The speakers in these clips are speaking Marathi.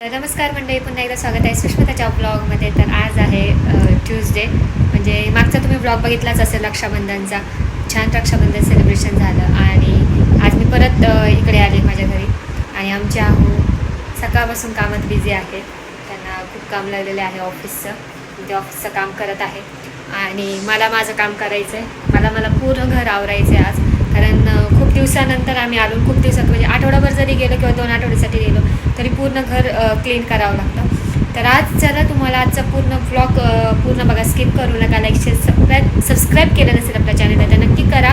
नमस्कार मंडळी पुन्हा एकदा स्वागत आहे सुष्मिताच्या ब्लॉगमध्ये तर आज आहे ट्यूजडे म्हणजे मागचा तुम्ही ब्लॉग बघितलाच असेल रक्षाबंधनचा. छान रक्षाबंधन सेलिब्रेशन झालं. आणि आज मी परत इकडे आले माझ्या घरी. आणि आमच्या आहू सकाळपासून कामात बिझी आहेत त्यांना खूप काम लागलेलं आहे ऑफिसचं ते ऑफिसचं काम करत आहे. आणि मला माझं काम करायचं आहे मला मला पूर्ण घर आवरायचं आहे आज. कारण खूप दिवसानंतर आम्ही आलो. खूप दिवसात म्हणजे आठवडाभर जरी गेलो किंवा दोन आठवड्यासाठी गेलो तरी पूर्ण घर क्लीन करावं लागतं. तर आज जरा तुम्हाला आजचा पूर्ण ब्लॉग पूर्ण बघा स्किप करू नका. लाईक शेअर सबस्क्राईब सबस्क्राईब केलं नसेल आपल्या चॅनलला तर नक्की करा.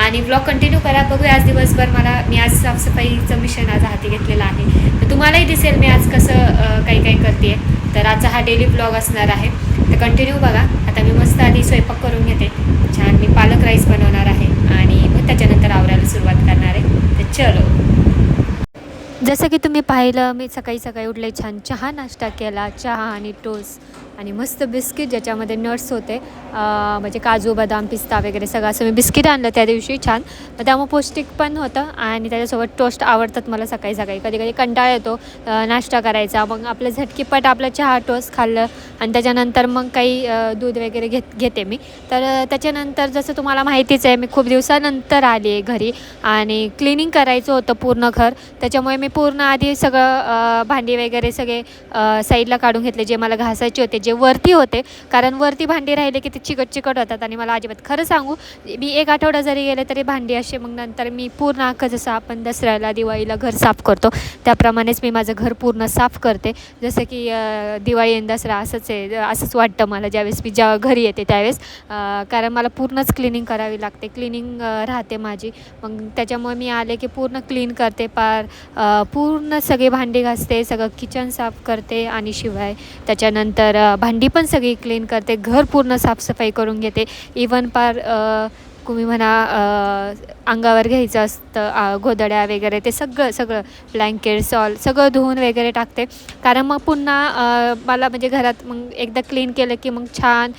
आणि ब्लॉग कंटिन्यू करा. बघूया आज दिवसभर मला मी आज साफसफाईचं मिशन आज हाती घेतलेलं आहे. तर तुम्हालाही दिसेल मी आज कसं काही काही करते तर आजचा हा डेली ब्लॉग असणार आहे. तर कंटिन्यू बघा. आता मी मस्त आधी स्वयंपाक करून घेते. छान मी पालक राईस बनवणार आहे. आणि मग त्याच्यानंतर आवरायला सुरुवात करणार आहे तर चलो जसं की तुम्ही पाहिलं मी सकाळी सकाळी उठले छान चहा नाश्ता केला चहा आणि टोस्ट आणि मस्त बिस्किट ज्याच्यामध्ये नट्स होते म्हणजे काजू बदाम पिस्ता वगैरे सगळं असं मी बिस्किट आणलं त्या दिवशी छान. तर त्यामुळे पौष्टिक पण होतं आणि त्याच्यासोबत टोस्ट आवडतात मला सकाळी सकाळी. कधी कधी कंटाळा येतो नाश्ता करायचा. मग आपलं झटकीपट आपलं चहा टोस्ट खाल्लं आणि त्याच्यानंतर मग काही दूध वगैरे घेत घेते मी. तर त्याच्यानंतर जसं तुम्हाला माहितीच आहे मी खूप दिवसानंतर आली आहे घरी आणि क्लिनिंग करायचं होतं पूर्ण घर. त्याच्यामुळे मी पूर्ण आधी सगळं भांडी वगैरे सगळे साईडला काढून घेतले जे मला घासायचे होते जे वरती होते कारण वरती भांडी राहिले की ते चिकट चिकट होतात. आणि मला अजिबात खरं सांगू मी एक आठवडा जरी गेले तरी भांडी असे मग नंतर मी पूर्ण अख्खं जसं आपण दसऱ्याला दिवाळीला घर साफ करतो त्याप्रमाणेच मी माझं घर पूर्ण साफ करते. जसं की दिवाळी आणि दसरा असंच आहे असंच वाटतं मला ज्यावेळेस मी ज्या घरी येते त्यावेळेस. कारण मला पूर्णच क्लिनिंग करावी लागते. क्लिनिंग राहते माझी. मग त्याच्यामुळे मी आले की पूर्ण क्लीन करते पार पूर्ण सगळी भांडी घासते सगळं किचन साफ करते आणि शिवाय. त्याच्यानंतर भांडी पण सगळी क्लीन करते. घर पूर्ण साफसफाई करून घेते. इवन पार तुम्ही म्हणा अंगावर घ्यायचं असतं गोदड्या गोधड्या वगैरे ते सगळं सगळं ब्लँकेट सॉल सगळं धुवून वगैरे टाकते. कारण मग पुन्हा मला म्हणजे घरात मग एकदा क्लीन केलं की मग छान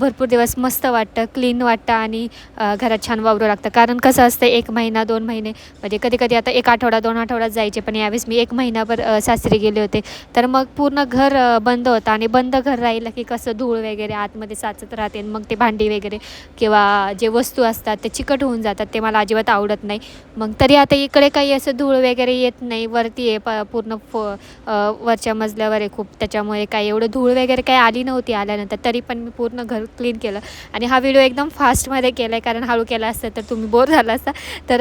भरपूर दिवस मस्त वाटतं क्लीन वाटतं आणि घरात छान वावरू लागतं. कारण कसं असतं एक महिना दोन महिने म्हणजे कधी कधी आता एक आठवडा दोन आठवड्यात जायचे पण यावेळेस मी एक महिनाभर सासरी गेले होते. तर मग पूर्ण घर बंद होतं आणि बंद घर राहिलं की कसं धूळ वगैरे आतमध्ये साचत राहते आणि मग ते भांडी वगैरे किंवा जे वस्तू असतात ते चिकट होऊन जातात ते मला अजिबात आवडत नाही. मग तरी आता इकडे काही असं धूळ वगैरे येत नाही वरती आहे प पूर्ण फ वरच्या मजल्यावर आहे खूप. त्याच्यामुळे काही एवढं धूळ वगैरे काही आली नव्हती आल्यानंतर तरी पण मी पूर्ण घर क्लीन केलं. आणि हा व्हिडिओ एकदम फास्टमध्ये केला आहे कारण हळू केला असतं तर तुम्ही बोर झाला असता. तर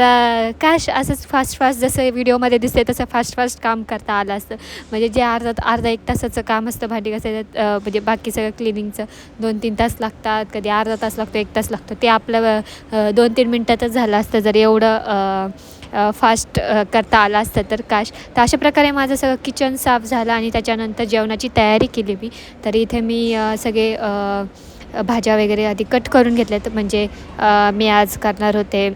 काश असंच फास्ट फास्ट जसं व्हिडिओमध्ये दिसते तसं फास्ट फास्ट काम करता आलं असतं. म्हणजे जे अर्धा अर्धा एक तासाचं काम असतं भांडी घासायचं म्हणजे बाकी सगळं क्लिनिंगचं दोन तीन तास लागतात. कधी अर्धा तास लागतो एक तास लागतो. ते आपलं दोन तीन मिनटातच झालं असतं. जर एवढं फास्ट करता आलं असतं तर काश. तर अशा प्रकारे माझं सगळं किचन साफ झालं आणि त्याच्यानंतर जेवणाची तयारी केली मी. तर इथे मी सगळे भाज्या वगैरे आधी कट करून घेतल्यात. म्हणजे मी आज करणार होते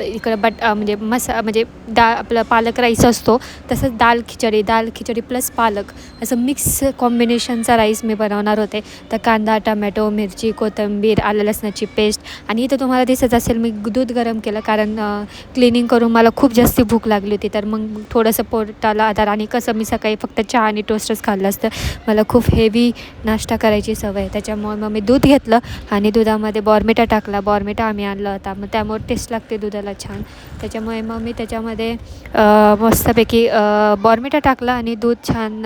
इकडं बट म्हणजे मसा म्हणजे डाळ आपलं पालक राईस असतो तसंच दाल खिचडी दाल खिचडी प्लस पालक असं मिक्स कॉम्बिनेशनचा राईस मी बनवणार होते. तर कांदा टमॅटो मिरची कोथिंबीर आलं लसणाची पेस्ट आणि इथं तुम्हाला दिसत असेल मी दूध गरम केलं कारण क्लिनिंग करून मला खूप जास्त भूक लागली होती. तर मग थोडंसं पोटाला आधार आणि कसं मी सकाळी फक्त चहा आणि टोस्टच खाल्लं असतं. मला खूप हेवी नाश्ता करायची सवय आहे. त्याच्यामुळे मग मी दूध घेतलं आणि दुधामध्ये बॉर्मिटा टाकला. बॉर्मिटा आम्ही आणला होता. मग त्यामुळे टेस्ट लागते दुधाला छान. त्याच्यामुळे मग मी त्याच्यामध्ये मस्तपैकी बॉर्मिटा टाकला आणि दूध छान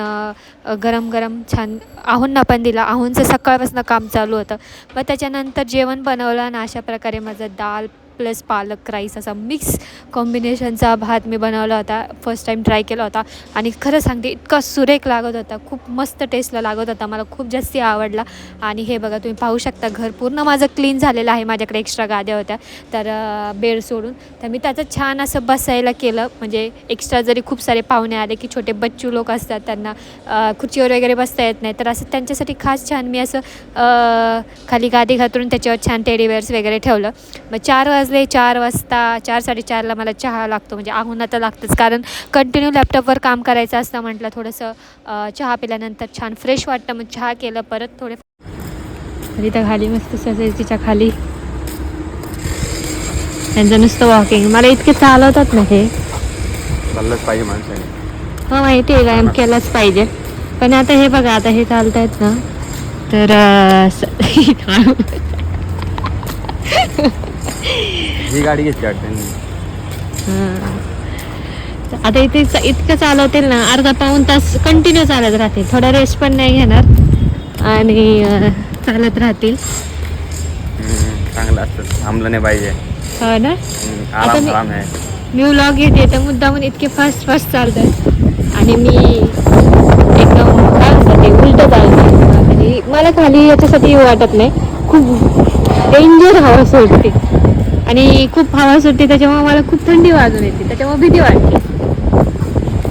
गरम गरम छान आहूंना पण दिला. आहूंचं सकाळपासून काम चालू होतं. मग त्याच्यानंतर जेवण बनवलं आणि अशा प्रकारे माझं दाल प्लस पालक राईस असा मिक्स कॉम्बिनेशनचा भात मी बनवला होता. फर्स्ट टाईम ट्राय केला होता. आणि खरं सांगते इतका सुरेख लागत होता. खूप मस्त टेस्टला लागत होता. मला खूप जास्ती आवडला. आणि हे बघा तुम्ही पाहू शकता घर पूर्ण माझं क्लीन झालेलं आहे. माझ्याकडे एक्स्ट्रा गाद्या होत्या. तर बेड सोडून. तर मी त्याचं छान असं बसायला केलं. म्हणजे एक्स्ट्रा जरी खूप सारे पाहुणे आले की छोटे बच्चू लोक असतात त्यांना खुर्चीवर वगैरे बसता येत नाही. तर असं त्यांच्यासाठी खास छान मी असं खाली गादी घातरून त्याच्यावर छान टेडीवेअर्स वगैरे ठेवलं. मग चार वाज वाजले चार वाजता चार साडेचारला मला चहा लागतो म्हणजे आहून तर लागतंच. कारण कंटिन्यू लॅपटॉपवर काम करायचं असतं म्हटलं थोडंसं चहा पिल्यानंतर छान फ्रेश वाटतं. मग चहा केलं परत थोडे इथं खाली मस्त सोसायटीच्या खाली. त्यांचं नुसतं वॉकिंग मला इतके चालवतात ना हे. पाहिजे माणसाने. हो माहिती आहे व्यायाम केलाच पाहिजे. पण आता हे बघा आता हे चालतायत ना. तर ही गाडी घेतली वाटतं. हां. आता इथे इतकं चालवतील ना अर्धा पाऊन तास कंटिन्यू चालत राहतील. थोडा रेस्ट पण नाही घेणार. आणि चालत राहतील. चांगलं असतं. थांबलं नाही पाहिजे. हो ना? आता मी- व्लॉग घेते तर मुद्दामून इतके फास्ट फास्ट चालतात आणि मी एकदम ते उलट चालते आणि मला खाली याच्यासाठी वाटत नाही. खूप डेंजर हवा सुटते आणि खूप हवा सुटते त्याच्यामुळे मला खूप थंडी वाजून येते त्याच्यामुळे भीती वाटते.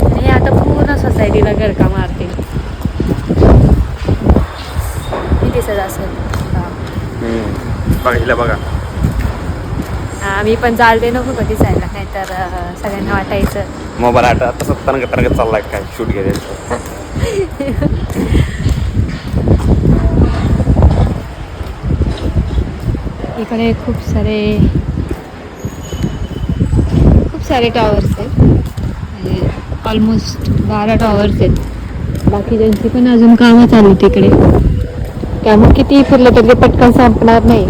आणि आता पूर्ण सोसायटीला गरका मारते. दिसत असेल. बघा हा, मी पण चालते नको कधी जायला नाही तर सगळ्यांना वाटायचं. मोबाईल आता तसं चाललाय काय शूट घ्यायचं. इकडे खूप सारे सारे टॉवर्स आहेत. ऑलमोस्ट बारा टॉवर्स आहेत. बाकी ज्यांची पण अजून कामं चालू तिकडे. त्यामुळे किती फिरलं तरी पटकन संपणार नाही.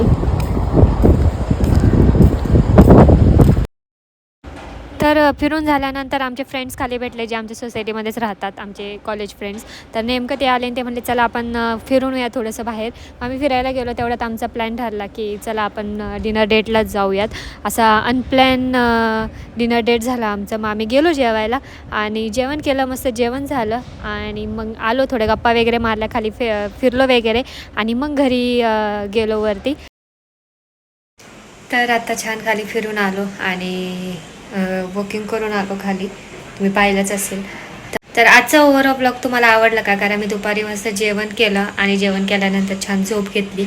तर फिरून झाल्यानंतर आमचे फ्रेंड्स खाली भेटले जे आमच्या सोसायटीमध्येच राहतात आमचे कॉलेज फ्रेंड्स तर नेमकं ते आले आणि ते म्हणले चला आपण अ, फिरून या थोडंसं बाहेर. आम्ही फिरायला गेलो तेवढ्यात आमचा प्लॅन ठरला की चला आपण डिनर डेटलाच जाऊयात. असा अनप्लॅन डिनर डेट झाला आमचं. मग आम्ही गेलो जेवायला आणि जेवण केलं मस्त जेवण झालं आणि मग आलो थोडे गप्पा वगैरे मारल्या खाली फि फिरलो वगैरे आणि मग घरी गेलो वरती. तर आता छान खाली फिरून आलो आणि वॉकिंग करून आलो खाली. तुम्ही पाहिलंच असेल. तर आजचा ओव्हरऑल ब्लॉग तुम्हाला आवडला का? कारण मी दुपारी मस्त जेवण केलं आणि जेवण केल्यानंतर छान झोप घेतली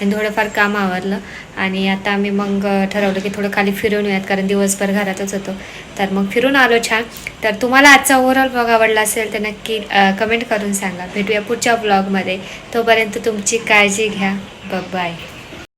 आणि थोडंफार काम आवरलं. आणि आता आम्ही मग ठरवलं की थोडं खाली फिरून येऊयात कारण दिवसभर घरातच होतो. तर मग फिरून आलो छान. तर तुम्हाला आजचा ओव्हरऑल ब्लॉग आवडला असेल तर नक्की कमेंट करून सांगा. भेटूया पुढच्या ब्लॉगमध्ये तोपर्यंत तुमची काळजी घ्या. बाय